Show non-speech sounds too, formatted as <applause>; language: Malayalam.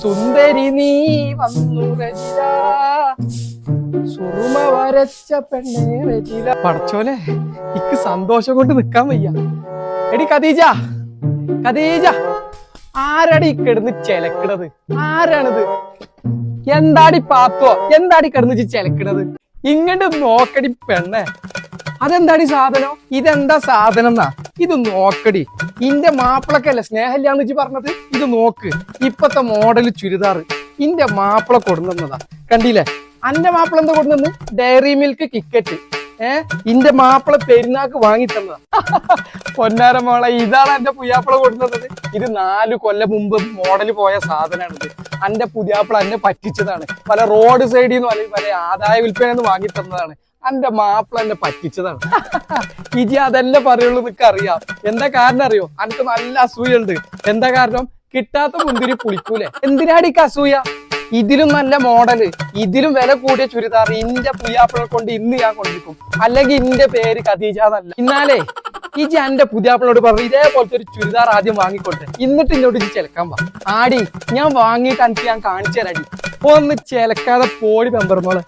സുന്ദരി നീ വന്നു രചിത. സുറുമ വരച്ച പെണ്ണേ രചിത. പടച്ചോലെ ഇക്ക് സന്തോഷം കൊണ്ട് നിക്കാൻ വയ്യ. എടി കദീജ കദീജ ആരാടി കിടന്ന് ചെലക്കണത്? ആരാണിത്? എന്താടി പാത്തോ എന്താടി കിടന്ന് ചെലക്കണത്? ഇങ്ങോട്ട് നോക്കടി പെണ്ണേ. അതെന്താടി സാധനം? ഇതെന്താ സാധനം എന്നാ ഇത് നോക്കടി. ഇന്റെ മാപ്പിളക്കല്ലേ സ്നേഹമില്ലാന്ന് ഇജ്ജ് പറഞ്ഞത്? ഇത് നോക്ക്. ഇപ്പത്തെ മോഡൽ ചുരിദാർ ഇന്റെ മാപ്പിള കൊടുന്നതാ. കണ്ടില്ലേ? അന്റെ മാപ്പിള എന്താ കൊടുന്നു ഡയറി മിൽക്ക് കിക്കറ്റ് ഏ? ഇന്റെ മാപ്പിള പെരുന്നാക്ക് വാങ്ങി തന്നതാ. <laughs> പൊന്നാര മോളെ ഇതാണ് എന്റെ പുയ്യാപ്പിള കൊടുക്കുന്നത് ഇത് നാല് കൊല്ലം മുമ്പ് മോഡൽ പോയ സാധനമാണിത് എന്റെ പുതിയാപ്പിള എന്നെ പറ്റിച്ചതാണ്. പല റോഡ് സൈഡിൽ നിന്ന് അല്ലെങ്കിൽ പല ആദായ വിൽപ്പന വാങ്ങി തന്നതാണ്. എന്റെ മാപ്പിള എന്നെ പറ്റിച്ചതാണ്. ഇജി അതെന്നെ പറയുള്ളൂ നിനക്ക് അറിയാം. എന്താ കാരണം അറിയോ? എനിക്ക് നല്ല അസൂയുണ്ട്. എന്താ കാരണം? കിട്ടാത്ത മുന്തിരി പുളിക്കൂലെ. എന്തിനാടിക്ക് അസൂയ? ഇതിലും നല്ല മോഡൽ. ഇതിലും വില കൂടിയ ചുരിദാർ ഇന്റെ പുതിയാപ്പിളെ കൊണ്ട് ഇന്ന് ഞാൻ കൊണ്ടിരിക്കും. അല്ലെങ്കിൽ ഇന്റെ പേര് ഖദീജ എന്നല്ല. ഇന്നാലേ ഇജി എന്റെ പുതിയാപ്പിളോട് പറഞ്ഞു ഇതേപോലത്തെ ഒരു ചുരിദാർ ആദ്യം വാങ്ങിക്കോട്ടെ എന്നിട്ട് ഇന്നോട് ഇജി ചിലക്കാൻ വാ. ആടി ഞാൻ വാങ്ങിയിട്ട് എനിക്ക് ഞാൻ കാണിച്ചു തരാടി. ഒന്ന് ചിലക്കാതെ പോടി പെമ്പറന്നോളെ